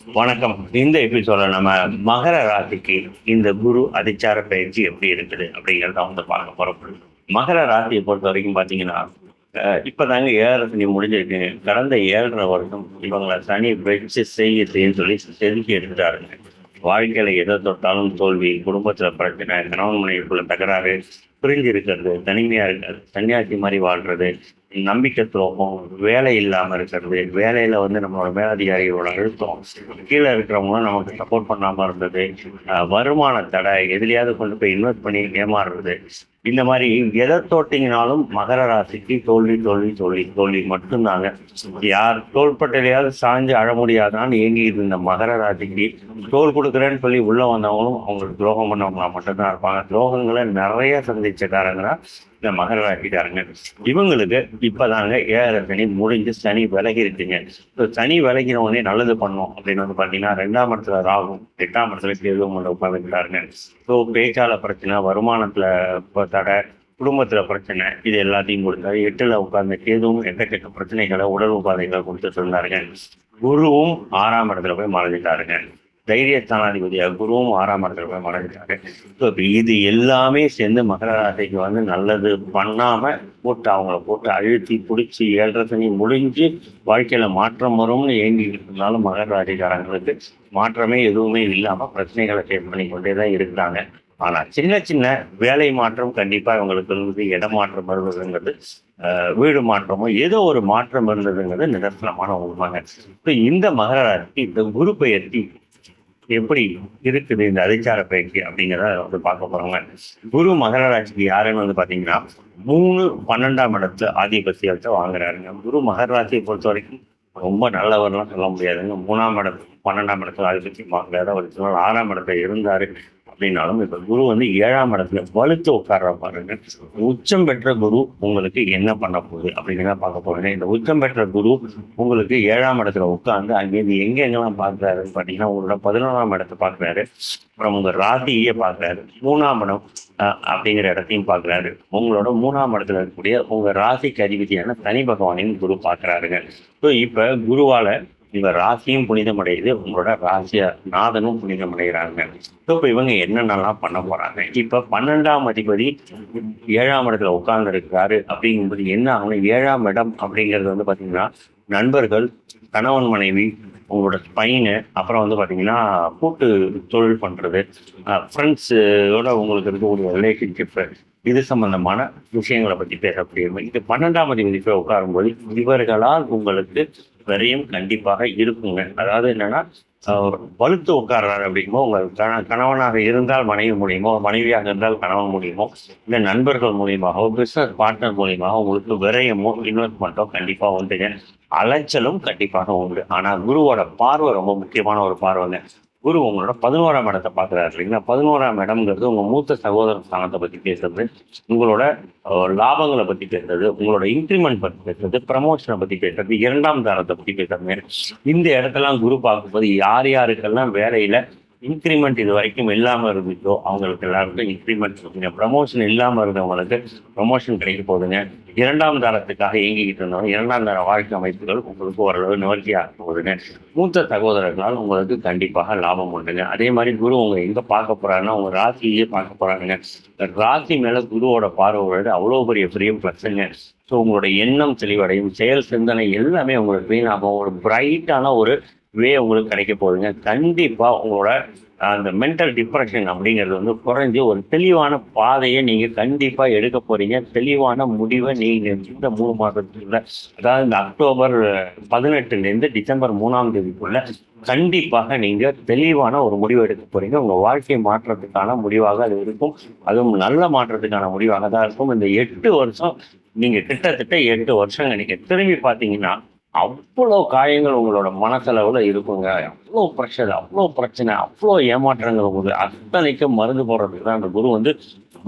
வணக்கம். இந்த எபிசோட நம்ம மகர ராசிக்கு இந்த குரு அதிச்சார பயிற்சி எப்படி இருக்குது அப்படிங்கிறத வந்து பார்க்க போறோம். மகர ராசியை பொறுத்த வரைக்கும் பார்த்தீங்கன்னா அஹ், இப்பதாங்க ஏழரை முடிஞ்சிருக்கு. கடந்த ஏழரை வருஷம் இவங்களை சனி வச்சு செய்ய செய்யன்னு சொல்லி செதுக்கி எடுத்துட்டாருங்க. வாழ்க்கையில எதை தொட்டாலும் தோல்வி குடும்பத்துல பிரச்சனை கணவன் மனைவிக்குள்ள தகராறு பிரிஞ்சு இருக்கிறது தனிமையா இருக்கிறது சன்னியாசி மாதிரி வாழ்றது நம்பிக்கை துரோகம் வேலை இல்லாம இருக்கிறது வேலையில வந்து நம்மளோட மேலதிகாரிகளோட அழுத்தம் கீழே இருக்கிறவங்களும் நமக்கு சப்போர்ட் பண்ணாம இருந்தது வருமான தடை எதுலையாவது கொண்டு போய் இன்வெஸ்ட் பண்ணி ஏமாறுறது இந்த மாதிரி எதை தோட்டிங்கனாலும் மகர ராசிக்கு தோல்வி தோல்வி தோல்வி தோல்வி மட்டும்தாங்க. யார் தோள்பட்டையிலையாவது சாஞ்சு அழ முடியாதான்னு இயங்கிட்டு இருந்த மகர ராசிக்கு தோல் கொடுக்குறேன்னு சொல்லி உள்ள வந்தவங்களும் அவங்களுக்கு துரோகம் பண்ணவங்களா மட்டும்தான் இருப்பாங்க. துரோகங்களை நிறைய சந்திச்சக்காரங்கன்னா இந்த மகர ராசிக்காரங்க. இவங்களுக்கு இப்பதாங்க ஏழரை சனி முடிஞ்சு சனி விலகி இருக்குங்க ஸோ சனி விலகினவனே நல்லது பண்ணோம் அப்படின்னு வந்து பார்த்தீங்கன்னா ரெண்டாம் இடத்துல ராகும் எட்டாம் இடத்துல கேது கொண்டு உட்காந்துக்கிட்டாருங்க ஸோ பேச்சால பிரச்சனை வருமானத்துல தடை குடும்பத்துல பிரச்சனை இது எல்லாத்தையும் கொடுத்தாரு. எட்டுல உட்கார்ந்த கேதுவும் எக்கச்சக்க பிரச்சனைகளை உடல் உபாதைகளை கொடுத்துட்டு இருந்தாருங்க குருவும் ஆறாம் இடத்துல போய் மறைஞ்சிட்டாருங்க. தைரிய ஸ்தானாதிபதியாக குருவும் ஆறாம் இடத்துல போய் ஸோ இப்போ இது எல்லாமே சேர்ந்து மகர ராசிக்கு வந்து நல்லது பண்ணாம போட்டு அவங்கள போட்டு அழுத்தி பிடிச்சி ஏழரை சனி முடிஞ்சு வாழ்க்கையில மாற்றம் வரும்னு ஏங்கிட்டு இருந்தாலும் மகர ராசிக்காரங்களுக்கு மாற்றமே எதுவுமே இல்லாம பிரச்சனைகளை ஃபேஸ் பண்ணி கொண்டே தான் இருக்கிறாங்க. ஆனா சின்ன சின்ன வேலை மாற்றம் கண்டிப்பா இவங்களுக்கு இருந்தது இடமாற்றம் இருந்ததுங்கிறது வீடு மாற்றமோ ஏதோ ஒரு மாற்றம் இருந்ததுங்கிறது நிதர்சனமான உண்மைங்க. இப்போ இந்த மகர ராசிக்கு இந்த குரு பெயர்த்தி எப்படி இருக்குது இந்த அதிச்சார பயிற்சி அப்படிங்கிறத வந்து பார்க்க போறோங்க. குரு மகர ராசிக்கு யாருன்னு வந்து பார்த்தீங்கன்னா மூணு பன்னெண்டாம் இடத்து ஆதிபத்தியத்தை வாங்குறாருங்க. குரு மகர ராசியை பொறுத்த வரைக்கும் ரொம்ப நல்லவர்லாம் சொல்ல முடியாதுங்க. மூணாம் இடம் பன்னெண்டாம் இடத்துல ஆதிபத்தியம் வாங்குறாரு அவர் சொன்னால் ஆறாம் இடத்துல இருந்தாரு. அப்படின்னாலும் இப்போ குரு வந்து ஏழாம் இடத்துல வலுத்து உட்கார்ற பாருங்க. உச்சம் பெற்ற குரு உங்களுக்கு என்ன பண்ண போகுது அப்படின்னு பார்க்க போறேங்க இந்த உச்சம் பெற்ற குரு உங்களுக்கு ஏழாம் இடத்துல உட்கார்ந்து அங்கேருந்து எங்க எங்கெல்லாம் பார்க்கறாருன்னு பார்த்தீங்கன்னா உங்களோட பதினொன்றாம் இடத்தை பார்க்கறாரு. அப்புறம் உங்கள் ராசியே பார்க்கறாரு. மூணாம் இடம் அஹ், அப்படிங்கிற இடத்தையும் பார்க்கறாரு. உங்களோட மூணாம் இடத்துல இருக்கக்கூடிய உங்க ராசிக்கு அதிபதியான சனி பகவானின் குரு பார்க்குறாருங்க. ஸோ இப்போ குருவால உங்க ராசியும் புனிதமடையுது உங்களோட ராசிய நாதனும் புனிதமடைகிறாங்க. ஸோ இப்போ இவங்க என்னென்னலாம் பண்ண போறாங்க? இப்போ பன்னெண்டாம் அதிபதி ஏழாம் இடத்துல உட்கார்ந்து இருக்கிறாரு அப்படிங்கும்போது என்ன ஆகணும்? ஏழாம் இடம் அப்படிங்கிறது வந்து பார்த்தீங்கன்னா நண்பர்கள் கணவன் மனைவி உங்களோட பையனு அப்புறம் வந்து பார்த்தீங்கன்னா கூட்டு தொழில் பண்ணுறது ஃப்ரெண்ட்ஸோட உங்களுக்கு இருக்கக்கூடிய ரிலேஷன்ஷிப்பு இது சம்பந்தமான விஷயங்களை பற்றி பேசக்கூடிய இது பன்னெண்டாம் அதிபதி போய் உட்காரும்போது இவர்களால் உங்களுக்கு விரையும் கண்டிப்பாக இருக்குங்க. அதாவது என்னன்னா வலுத்து உட்கார்றாரு அப்படிங்கும்போது உங்கள் கண கணவனாக இருந்தால் மனைவி மூலியமோ மனைவியாக இருந்தால் கணவன் மூலியமோ இல்லை நண்பர்கள் மூலியமாகவோ பிஸ்னஸ் பார்ட்னர் மூலியமாக உங்களுக்கு விரயமோ இன்வெஸ்ட்மெண்ட்டோ கண்டிப்பாக உண்டுங்க. அலைச்சலும் கண்டிப்பாக உண்டு. ஆனால் குருவோட பார்வை ரொம்ப முக்கியமான ஒரு பார்வைங்க. குரு உங்களோட பதினோராம் இடத்தை பார்க்குறாரு இல்லைங்களா? பதினோராம் இடம்ங்கிறது உங்கள் மூத்த சகோதர ஸ்தானத்தை பற்றி பேசுறது உங்களோட லாபங்களை பற்றி பேசுறது உங்களோட இன்க்ரிமெண்ட் பற்றி பேசுறது ப்ரமோஷனை பற்றி பேசுறது இரண்டாம் தாரத்தை பற்றி பேசுறது. இந்த இடத்தெல்லாம் குரு பார்க்கும்போது யார் யாருக்கெல்லாம் வேலையில இன்க்ரிமெண்ட் இது வரைக்கும் இல்லாமல் இருந்துச்சோ அவங்களுக்கு எல்லாருக்கும் இன்க்ரிமெண்ட் இருக்குங்க ப்ரமோஷன் இல்லாமல் இருந்தவங்களுக்கு ப்ரமோஷன் கிடைக்க போகுதுங்க. இரண்டாம் தரத்துக்காக இயங்கிக்கிட்டு இருந்தவங்க இரண்டாம் தர வாழ்க்கை அமைப்புகள் உங்களுக்கு ஓரளவு நிவர்த்தியாக போகுதுங்க. மூத்த சகோதரர்களால் உங்களுக்கு கண்டிப்பாக லாபம் உண்டுங்க. அதே மாதிரி குரு உங்க எங்க பார்க்க போறாருன்னா உங்க ராசியிலேயே பார்க்க போறாருங்க. ராசி மேல குருவோட பார்வையோட அவ்வளோ பெரிய பெரிய பிளஸ்ங்க ஸோ உங்களோட எண்ணம் தெளிவடையும். செயல் சிந்தனை எல்லாமே உங்களுக்கு வீணாகும். ஒரு பிரைட்டான ஒரு வே உங்களுக்கு கிடைக்க போகுதுங்க. கண்டிப்பாக உங்களோட அந்த மென்டல் டிப்ரெஷன் அப்படிங்கிறது வந்து குறைஞ்சி ஒரு தெளிவான பாதையை நீங்கள் கண்டிப்பாக எடுக்க போகிறீங்க தெளிவான முடிவை நீங்கள் இந்த மூணு மாதத்துக்குள்ள அதாவது இந்த அக்டோபர் பதினெட்டுலேருந்து டிசம்பர் மூணாம் தேதிக்குள்ள கண்டிப்பாக நீங்கள் தெளிவான ஒரு முடிவு எடுக்க போகிறீங்க உங்கள் வாழ்க்கை மாற்றத்துக்கான முடிவாக அது இருக்கும். அதுவும் நல்ல மாற்றத்துக்கான முடிவாக தான் இருக்கும். இந்த எட்டு வருஷம் நீங்கள் கிட்டத்தட்ட எட்டு வருஷம் நீங்கள் திரும்பி பார்த்தீங்கன்னா அவ்வளோ காயங்கள் உங்களோட மனசளவில் இருக்குங்க. அவ்வளோ ப்ரெஷர் அவ்வளோ பிரச்சனை அவ்வளோ ஏமாற்றங்கள் உங்களுக்கு அத்தனைக்கும் மருந்து போடுறதுக்கு தான் அந்த குரு வந்து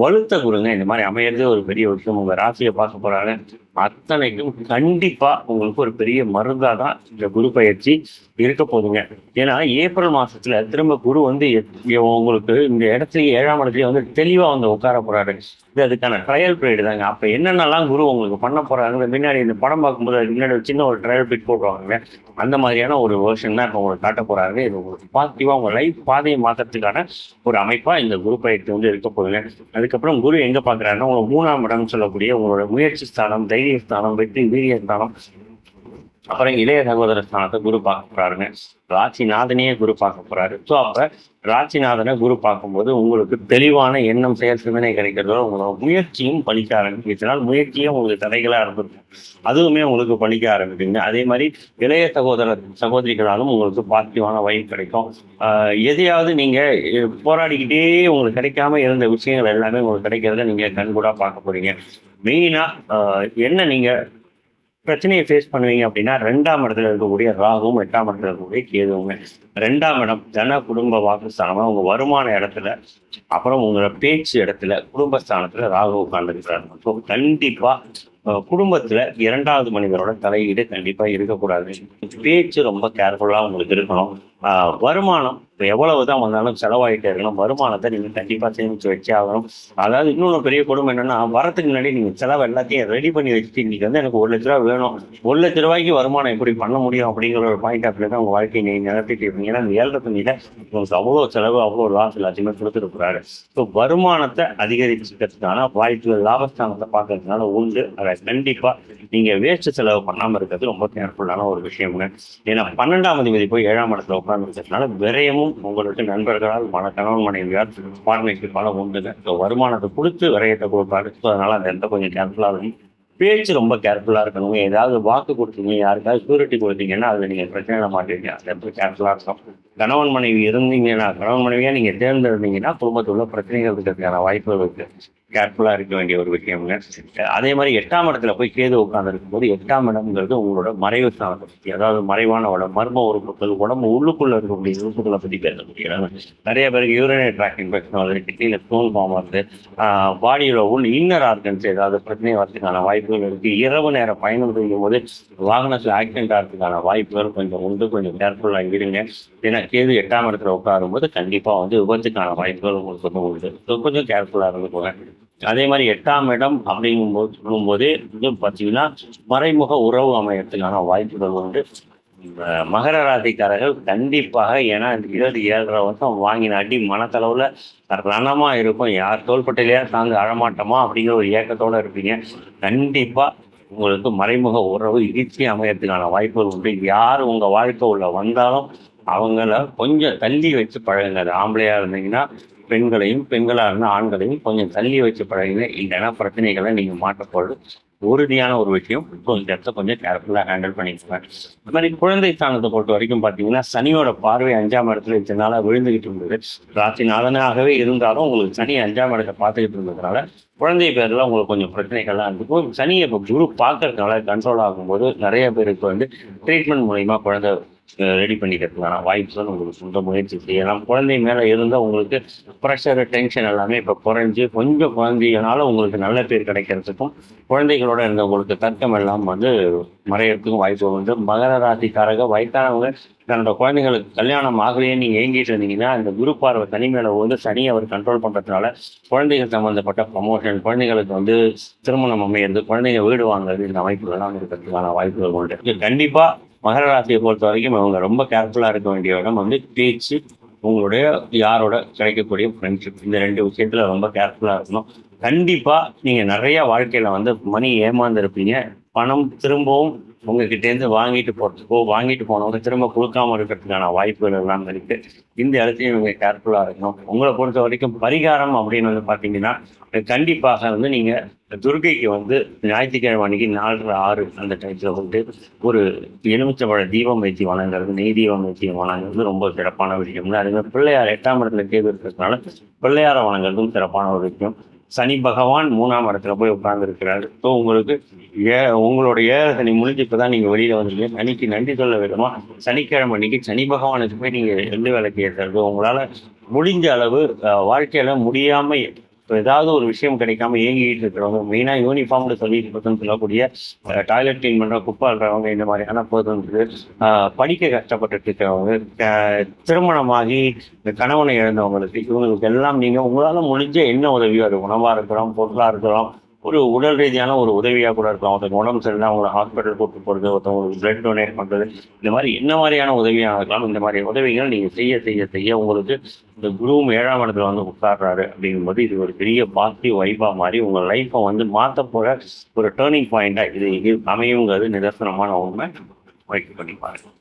வலுத்த குருங்க. இந்த மாதிரி அமையிறதே ஒரு பெரிய விஷயம். உங்கள் ராசியை பார்க்க போகிறாங்க அத்தனைக்கும் கண்டிப்பா உங்களுக்கு ஒரு பெரிய மருந்தா தான் இந்த குரு பயிற்சி இருக்க போகுதுங்க ஏன்னா ஏப்ரல் மாசத்துல திரும்ப குரு வந்து எத்- உங்களுக்கு இந்த இடத்துல ஏழாம் இடத்துல வந்து தெளிவா வந்து உட்கார போறாரு. இது அதுக்கான ட்ரையல் பீரியட் தாங்க. அப்ப என்னென்னலாம் குரு உங்களுக்கு பண்ண போறாங்க முன்னாடி இந்த படம் பார்க்கும்போது அதுக்கு முன்னாடி ஒரு சின்ன ஒரு ட்ரையல் பீட் போடுவாங்க அந்த மாதிரியான ஒரு வேர்ஷன் தான் இப்போ உங்களுக்கு காட்ட போறாரு. இது உங்களுக்கு பாசிட்டிவா உங்க லைஃப் பாதையை மாற்றத்துக்கான ஒரு அமைப்பா இந்த குரு பயிற்சி வந்து இருக்க போகுதுங்க. அதுக்கப்புறம் குரு எங்க பாக்குறாருன்னா உங்களுக்கு மூணாம் இடம்னு சொல்லக்கூடிய உங்களோட முயற்சி ஸ்தானம் தைரியம் ஸ்தானம் வெற்றி வீரிய ஸ்தானம் அப்புறம் இளைய சகோதர ஸ்தானத்தை குரு பார்க்க போறாருங்க. ராசிநாதனையே குரு பார்க்க போறாரு. ஸோ அப்ப ராசிநாதனை குரு பார்க்கும்போது உங்களுக்கு தெளிவான எண்ணம் செயல் சிந்தனை கிடைக்கிறதோட உங்களோட முயற்சியும் பலிக்க ஆரம்பிக்கும். இதனால் முயற்சியே உங்களுக்கு தடைகளா இருந்திருக்கும். அதுவுமே உங்களுக்கு பலிக்க ஆரம்பிக்குங்க. அதே மாதிரி இளைய சகோதர சகோதரிகளாலும் உங்களுக்கு பாசிட்டிவான வயல் கிடைக்கும். எதையாவது நீங்க போராடிக்கிட்டே உங்களுக்கு கிடைக்காம இருந்த விஷயங்கள் எல்லாமே உங்களுக்கு கிடைக்கிறத நீங்க கண்கூடா பார்க்க போறீங்க. மெயினா என்ன நீங்க பிரச்சனையை ஃபேஸ் பண்ணுவீங்க அப்படின்னா ரெண்டாம் இடத்துல இருக்கக்கூடிய ராகுவும் எட்டாம் இடத்துல இருக்கக்கூடிய கேதுவுங்க. ரெண்டாம் இடம் ஜன குடும்ப வாக்குஸ்தானமாக உங்கள் வருமான இடத்துல அப்புறம் உங்களோட பேச்சு இடத்துல குடும்பஸ்தானத்தில் ராகு உட்கார்ந்துருக்கிறாரு. ஸோ கண்டிப்பா குடும்பத்தில் குடும்பத்துல இரண்டாவது மனிதரோட தலையீடு கண்டிப்பாக இருக்கக்கூடாது. பேச்சு ரொம்ப கேர்ஃபுல்லா உங்களுக்கு இருக்கணும். வருமானம் இப்ப எவ்வளவுதான் வந்தாலும் செலவாயிட்டே இருக்கணும் வருமானத்தை நீங்கள் கண்டிப்பாக சேமித்து வச்சே ஆகணும். அதாவது இன்னொன்று பெரிய குடும்பம் என்னென்னா வரத்துக்கு முன்னாடி நீங்கள் செலவு எல்லாத்தையும் ரெடி பண்ணி வச்சுட்டு இன்னைக்கு வந்து எனக்கு ஒரு லட்ச ரூபா வேணும். ஒரு லட்ச ரூபாய்க்கு வருமானம் எப்படி பண்ண முடியும் அப்படிங்கிற ஒரு பாயிண்ட் ஆஃப் தான் உங்கள் வாழ்க்கையை நீங்கள் நடத்திட்டு இருப்பீங்க ஏன்னா அந்த ஏழரை தண்ணியில உங்களுக்கு அவ்வளோ செலவு அவ்வளோ லாஸ் எல்லாத்தையுமே கொடுத்துட்டு ஸோ வருமானத்தை அதிகரிச்சுக்கிறதுக்கான வாய்ப்புகள் லாபஸ்தானத்தை பார்க்கறதுனால உண்டு. அதை கண்டிப்பாக நீங்கள் வேஸ்ட் செலவு பண்ணாமல் இருக்கிறது ரொம்ப கேர்ஃபுல்லான ஒரு விஷயம்ங்க. ஏன்னா பன்னெண்டாம் அதிபதி போய் ஏழாம் இடத்துல உட்கார்ந்து இருக்கிறதுனால விரயமும் உங்களுக்கு நண்பர்களால் மன கணவன் மனைவியால் பார்ட்னர்ஷிப்பால உண்டுங்க. ஸோ வருமானத்தை கொடுத்து விரயத்தை கொடுப்பாரு. ஸோ அதனால் அந்த இடத்த கொஞ்சம் கேர்ஃபுல்லாக இருக்கும் பேச்சு ரொம்ப கேர்ஃபுல்லாக இருக்கணும். ஏதாவது வாக்கு கொடுத்தீங்க யாருக்காவது ஷூரிட்டி கொடுத்தீங்கன்னா அதில் நீங்கள் பிரச்சனை மாட்டீங்க அந்த இடத்துல கேர்ஃபுல்லாக இருக்கும் கணவன் மனைவி இருந்தீங்கன்னா கணவன் மனைவியாக நீங்கள் தேர்ந்தெடுந்தீங்கன்னா குடும்பத்தில் உள்ள பிரச்சனைகள் இருக்கிறதுக்கான வாய்ப்புகள் இருக்குது கேர்ஃபுல்லாக இருக்க வேண்டிய ஒரு விஷயம்ங்க அதே மாதிரி எட்டாம் இடத்துல போய் கேது உட்காந்துருக்கும் போது எட்டாம் இடம்ங்கிறது உங்களோட மறைவு ஸ்தானத்தை பற்றி அதாவது மறைவான உடம்பு மர்ம உறுப்புகள் உடம்பு உள்ளுக்குள்ள இருக்கக்கூடிய உறுப்புகளை பற்றி பேசக்கூடிய இடம். நிறைய பேருக்கு யூரினரி ட்ராக் இன்ஃபெக்ஷன் வருது கிட்னியில் ஸ்டோன் ஃபார்ம் வருது பாடியோட உள் இன்னர் ஆர்கன்ஸ் ஏதாவது பிரச்சனை வரதுக்கான வாய்ப்புகள் இருக்கு. இரவு நேர பயணம் செய்யும் போது வாகனத்தில் ஆக்சிடென்ட் ஆகிறதுக்கான வாய்ப்புகள் கொஞ்சம் உண்டு. கொஞ்சம் கேர்ஃபுல்லாக இருங்க. ஏன்னா கேது எட்டாம் இடத்துல உட்காரும்போது கண்டிப்பாக வந்து விபத்துக்கான வாய்ப்புகள் உங்களுக்கு வந்து உண்டு. ஸோ கொஞ்சம் கேர்ஃபுல்லாக இருந்துக்கோங்க அதே மாதிரி எட்டாம் இடம் அப்படிங்கும்போது சொல்லும்போது இது பார்த்தீங்கன்னா மறைமுக உறவு அமையறதுக்கான வாய்ப்புகள் உண்டு. மகர ராசிக்காரர்கள் கண்டிப்பாக ஏன்னா இருபது ஏழரை வருஷம் வாங்கின அடி மனத்தளவில் ரணமாக இருக்கும். யார் தோள்பட்டையிலேயே தாங்க அழமாட்டோமா அப்படிங்கிற ஒரு ஏக்கத்தோட இருப்பீங்க. கண்டிப்பாக உங்களுக்கு மறைமுக உறவு இடிச்சு அமையறதுக்கான வாய்ப்புகள் உண்டு. யார் உங்கள் வாழ்க்கை உள்ள வந்தாலும் அவங்கள கொஞ்சம் தள்ளி வச்சு பழகுங்க. அது ஆம்பளையாக இருந்தீங்கன்னா பெண்களையும் பெண்களாக இருந்த ஆண்களையும் கொஞ்சம் தள்ளி வச்சு பழகுங்க இல்லைன்னா பிரச்சனைகளை நீங்கள் மாற்றப்போது உறுதியான ஒரு விஷயம். இப்போ இந்த இடத்த கொஞ்சம் கேர்ஃபுல்லாக ஹேண்டில் பண்ணிக்கிறேன் அது மாதிரி குழந்தை ஸ்தானத்தை பொறுத்த வரைக்கும் பார்த்தீங்கன்னா சனியோட பார்வை அஞ்சாம் இடத்துல இதனால விழுந்துகிட்டு இருந்தது. ராசிநாதனாகவே இருந்தாலும் உங்களுக்கு சனி அஞ்சாம் இடத்தை பார்த்துக்கிட்டு இருந்ததுனால குழந்தை பேரில் உங்களுக்கு கொஞ்சம் பிரச்சனைகள்லாம் இருக்கும் சனியை இப்போ குரு பார்க்கறதுனால கண்ட்ரோல் ஆகும்போது நிறைய பேருக்கு வந்து ட்ரீட்மெண்ட் மூலிமா குழந்தை ரெடி பண்ணிக்கிறதுக்கான வாய்ப்புகள் உங்களுக்கு சொந்த முயற்சி செய்யலாம் குழந்தை மேலே இருந்தால் உங்களுக்கு ப்ரெஷர் டென்ஷன் எல்லாமே இப்போ குறைஞ்சி கொஞ்சம் குழந்தைகளால் உங்களுக்கு நல்ல பேர் கிடைக்கிறதுக்கும் குழந்தைகளோட இருந்த உங்களுக்கு தர்க்கம் எல்லாம் வந்து மறையறதுக்கும் வாய்ப்பு உண்டு. மகர ராசிக்காரங்க வயதானவங்க தன்னோட குழந்தைங்களுக்கு கல்யாணம் ஆகலையே நீங்கள் ஏங்கிட்டு இருந்தீங்கன்னா அந்த குரு பார்வை சனி வந்து சனி அவர் கண்ட்ரோல் பண்ணுறதுனால குழந்தைகள் சம்மந்தப்பட்ட ப்ரமோஷன் குழந்தைகளுக்கு வந்து திருமணம் அமையிறது குழந்தைங்க வீடு வாங்குறது இந்த அமைப்புகள்லாம் இருக்கிறதுக்கான வாய்ப்புகள் உண்டு. கண்டிப்பாக மகர ராசியை பொறுத்த வரைக்கும் அவங்க ரொம்ப கேர்ஃபுல்லாக இருக்க வேண்டிய இடம் வந்து பேச்சு உங்களுடைய யாரோட கிடைக்கக்கூடிய ஃப்ரெண்ட்ஷிப் இந்த ரெண்டு விஷயத்தில் ரொம்ப கேர்ஃபுல்லாக இருக்கணும். கண்டிப்பாக நீங்கள் நிறையா வாழ்க்கையில் வந்து மணி ஏமாந்துருப்பீங்க. பணம் திரும்பவும் உங்ககிட்டேருந்து வாங்கிட்டு போகிறதுக்கோ வாங்கிட்டு போனவங்க திரும்ப கொடுக்காம இருக்கிறதுக்கான வாய்ப்புகள் எல்லாம் இருக்கு. இந்த இடத்துலையும் நீங்க கேர்ஃபுல்லாக இருக்கணும். உங்களை பொறுத்த வரைக்கும் பரிகாரம் அப்படின்னு வந்து பார்த்தீங்கன்னா கண்டிப்பாக வந்து நீங்கள் துர்கைக்கு வந்து ஞாயிற்றுக்கிழமை அன்னைக்கு நாலு ஆறு அந்த டைத்தில் வந்து ஒரு எலுமிச்சபழ தீபம் வச்சு வணங்குறது நெய் தீபம் வச்சு வணங்குறது ரொம்ப சிறப்பான விஷயம் அதுமாதிரி பிள்ளையார் எட்டாம் இடத்துல கேது இருக்கிறதுனால பிள்ளையாரை வணங்குறதும் சிறப்பான ஒரு விஷயம். சனி பகவான் மூணாம் இடத்துல போய் உட்கார்ந்துருக்கிறாரு. ஸோ உங்களுக்கு ஏ உங்களோட ஏழரை சனி முடிஞ்சு இப்பதான் நீங்க வெளியில வந்துருக்கீங்க சனிக்கு நன்றி சொல்ல வேண்டுமா? சனிக்கிழமை அன்னைக்கு சனி பகவானுக்கு போய் நீங்கள் எள்ளு விளக்கு ஏற்றுறது உங்களால் முடிஞ்ச அளவு வாழ்க்கையில் வாழ்க்கையில ஸோ ஏதாவது ஒரு விஷயம் கிடைக்காம ஏங்கிட்டு இருக்கிறவங்க மெயினாக யூனிஃபார்ம்டு சொல்லி பர்சன் சொல்லக்கூடிய டாய்லெட் க்ளீன் பண்ணுற குப்பை இருக்கிறவங்க இந்த மாதிரியான பர்சன்ஸுக்கு படிக்க கஷ்டப்பட்டுட்டு இருக்கிறவங்க திருமணமாகி இந்த கணவனை இழந்தவங்களுக்கு இவங்களுக்கு எல்லாம் நீங்கள் உங்களால் முடிஞ்ச என்ன உதவியோ அது உணவாக இருக்கிறோம் பொருளாக இருக்கிறோம் ஒரு உடல் ரீதியான ஒரு உதவியாக கூட இருக்கலாம். ஒருத்தருக்கு உடம்பு சரியில்லை அவங்கள ஹாஸ்பிட்டல் கூட்டு போகிறது ஒருத்தவங்களுக்கு பிளட் டொனேட் பண்ணுறது இந்த மாதிரி என்ன மாதிரியான உதவியாக இருக்கலாம் இந்த மாதிரி உதவிகள் நீங்கள் செய்ய செய்ய செய்ய உங்களுக்கு இந்த குருவும் ஏழாம் இடத்துல வந்து உட்கார்றாரு அப்படிங்கும்போது இது ஒரு பெரிய பாசிட்டிவ் வைப்பாக மாதிரி உங்கள் லைஃப்பை வந்து மாற்ற போகிற ஒரு டேர்னிங் பாயிண்ட்டாக இது இது அமையுங்கிறது நிதர்சனமான உண்மை. முயற்சி பண்ணி பாருங்கள்